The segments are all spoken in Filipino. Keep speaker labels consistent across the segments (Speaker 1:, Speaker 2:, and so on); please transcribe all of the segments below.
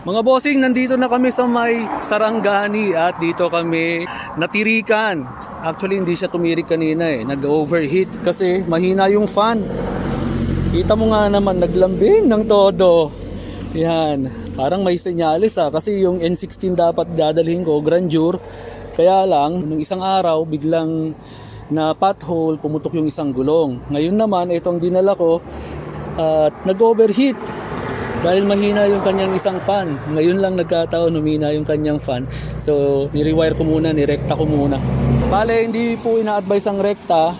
Speaker 1: Mga bossing, nandito na kami sa may Sarangani at dito kami natirikan. Actually, hindi siya tumirik kanina eh. Nag-overheat kasi mahina yung fan. Kita mo nga naman, naglambing ng todo. Yan. Parang may senyalis ah. Kasi yung N16 dapat dadalhin ko, grandeur. Kaya lang, nung isang araw, biglang na pothole, pumutok yung isang gulong. Ngayon naman, itong dinala ko, at nag-overheat dahil mahina yung kanyang isang fan. Ngayon lang nagkataon humina yung kanyang fan. So, ni-rewire ko muna, ni-recta ko muna. Bale, hindi po ina-advise ang rekta,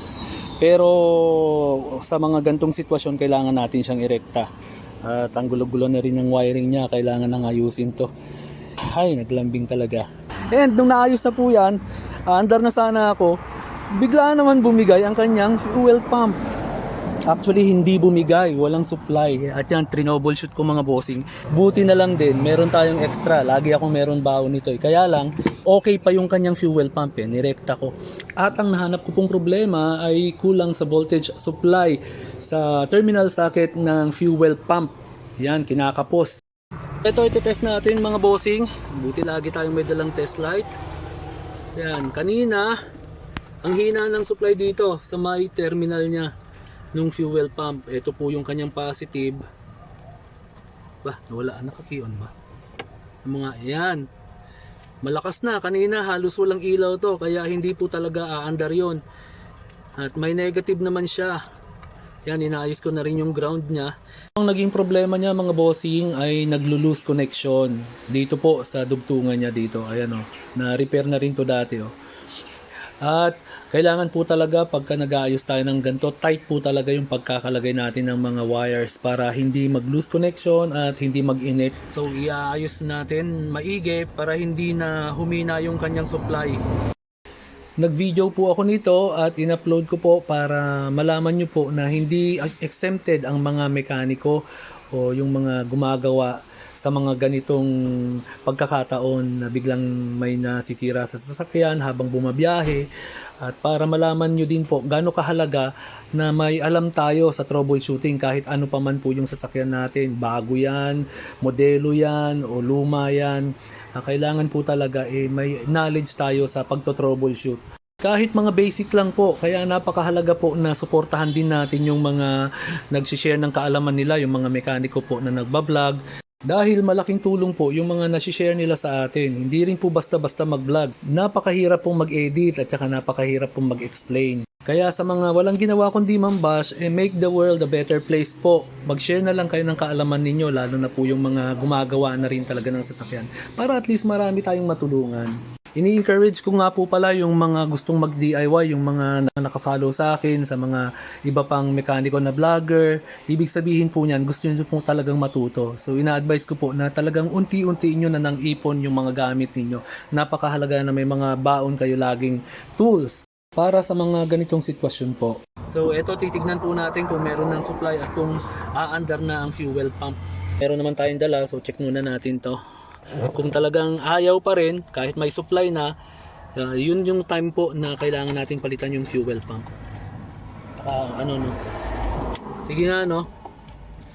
Speaker 1: pero sa mga gantong sitwasyon, kailangan natin siyang irekta. At ang gulo-gulo na rin ng wiring niya, kailangan nang ayusin to. Ay, naglambing talaga. And nung naayos na po yan, ah, andar na sana ako, bigla naman bumigay ang kanyang fuel pump. Actually, hindi bumigay. Walang supply. At yan, trinoubleshoot ko mga bossing. Buti na lang din, meron tayong extra. Lagi akong meron baon nito. eh. Kaya lang, okay pa yung kanyang fuel pump eh. Nirekta ko. At ang nahanap ko pong problema ay kulang sa voltage supply sa terminal socket ng fuel pump. Yan, kinakapos. Ito, iti-test natin mga bossing. Buti lagi tayong may dalang test light. Yan, kanina, ang hina ng supply dito sa may terminal niya nung fuel pump. Ito po yung kanyang positive. Ba, nawala naka-on ba? Mga yan. Malakas na kanina halos walang ilaw to kaya hindi po talaga aandar yon. At may negative naman siya. Yan, inaayos ko na rin yung ground niya. Ang naging problema niya mga bossing ay naglo-lose connection dito po sa dugtungan niya dito. Ayan o, na-repair na rin to dati o. At kailangan po talaga pagka nag-aayos tayo ng ganito, tight po talaga yung pagkakalagay natin ng mga wires para hindi mag-lose connection at hindi mag-init. So iaayos natin maigi para hindi na humina yung kanyang supply. Nag-video po ako nito at in-upload ko po para malaman nyo po na hindi exempted ang mga mekaniko o yung mga gumagawa sa mga ganitong pagkakataon na biglang may nasisira sa sasakyan habang bumabiyahe. At para malaman nyo din po gaano kahalaga na may alam tayo sa troubleshooting kahit ano pa man po yung sasakyan natin. Bago yan, modelo yan o luma yan. Ah, kailangan po talaga eh, may knowledge tayo sa pagto-troubleshoot. Kahit mga basic lang po, kaya napakahalaga po na suportahan din natin yung mga nagsishare ng kaalaman nila, yung mga mekaniko po na nagbablog. Dahil malaking tulong po yung mga nasishare nila sa atin. Hindi rin po basta-basta mag-vlog. Napakahirap pong mag-edit at saka napakahirap pong mag-explain. Kaya sa mga walang ginawa kundi mambash, eh make the world a better place po. Mag-share na lang kayo ng kaalaman ninyo, lalo na po yung mga gumagawa na rin talaga ng sasakyan. Para at least marami tayong matulungan. Ini-encourage ko nga po pala yung mga gustong mag-DIY, yung mga na- nakafollow sa akin, sa mga iba pang mekaniko na vlogger. Ibig sabihin po niyan, gusto nyo po talagang matuto. So ina-advise ko po na talagang unti-unti nyo na nang ipon yung mga gamit ninyo. Napakahalaga na may mga baon kayo laging tools para sa mga ganitong sitwasyon po. So ito titignan po natin kung meron ng supply at kung aandar na ang fuel pump. Meron naman tayong dala so check muna natin to. Kung talagang ayaw pa rin kahit may supply na uh, yun yung time po na kailangan natin palitan yung fuel pump. Ah, ano no. Sige nga no.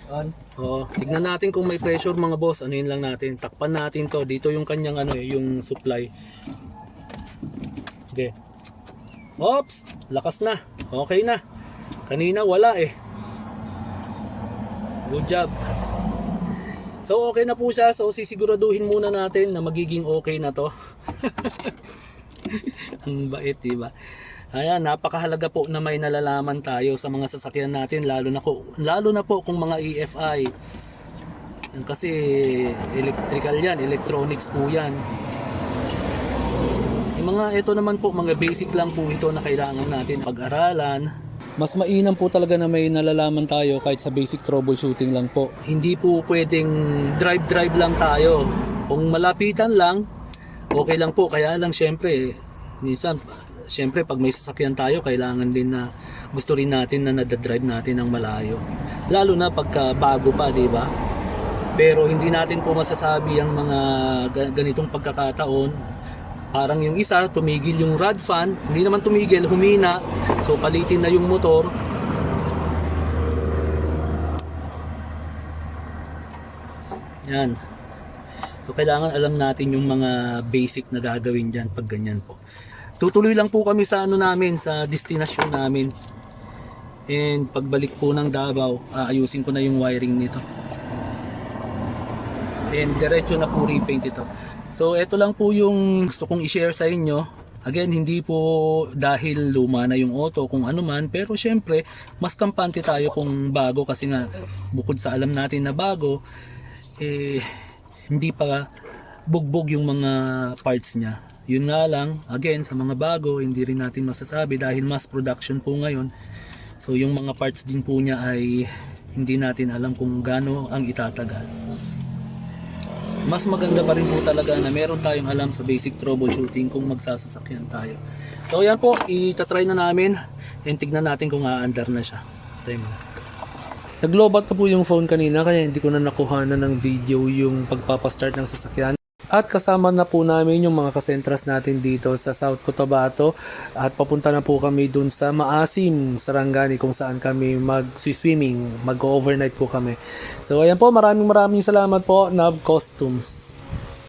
Speaker 2: On.
Speaker 1: Oo, tignan natin kung may pressure mga boss. Ano yun lang natin. Takpan natin to. Dito yung kanyang ano eh, yung supply. Okay. Oops! Lakas na. Okay na. Kanina wala eh. Good job. So okay na po siya. So sisiguraduhin muna natin na magiging okay na to. Ang bait, diba? Ayan, napakahalaga po na may nalalaman tayo sa mga sasakyan natin lalo na ko lalo na po kung mga EFI. Kasi electrical yan, electronics po yan. Yung mga ito naman po, mga basic lang po ito na kailangan natin pag-aralan. Mas mainam po talaga na may nalalaman tayo kahit sa basic troubleshooting lang po. Hindi po pwedeng drive-drive lang tayo. Kung malapitan lang, okay lang po. Kaya lang syempre, minsan, syempre pag may sasakyan tayo, kailangan din na gusto rin natin na nadadrive natin ng malayo. Lalo na pagka bago pa, di ba? Pero hindi natin po masasabi ang mga ga- ganitong pagkakataon. Parang yung isa, tumigil yung rod fan. Hindi naman tumigil, humina. So palitin na yung motor. Yan. So kailangan alam natin yung mga basic na gagawin dyan pag ganyan po. Tutuloy lang po kami sa ano namin, sa destinasyon namin. And pagbalik po ng Davao, aayusin ko na yung wiring nito. And diretso na po repaint ito. So ito lang po yung gusto kong i-share sa inyo. Again, hindi po dahil luma na yung auto kung ano man, pero syempre, mas kampante tayo kung bago kasi nga bukod sa alam natin na bago, eh hindi pa bugbog yung mga parts niya. Yun nga lang, again, sa mga bago, hindi rin natin masasabi dahil mass production po ngayon. So yung mga parts din po niya ay hindi natin alam kung gaano ang itatagal mas maganda pa rin po talaga na meron tayong alam sa basic troubleshooting kung magsasasakyan tayo. So yan po, itatry na namin and tignan natin kung aandar na siya. Tayo muna. Naglobat na po yung phone kanina kaya hindi ko na nakuha na ng video yung pagpapastart ng sasakyan. At kasama na po namin yung mga kasentras natin dito sa South Cotabato at papunta na po kami dun sa Maasim, Sarangani kung saan kami mag-swimming, mag-overnight po kami. So ayan po, maraming maraming salamat po, Nav Costumes.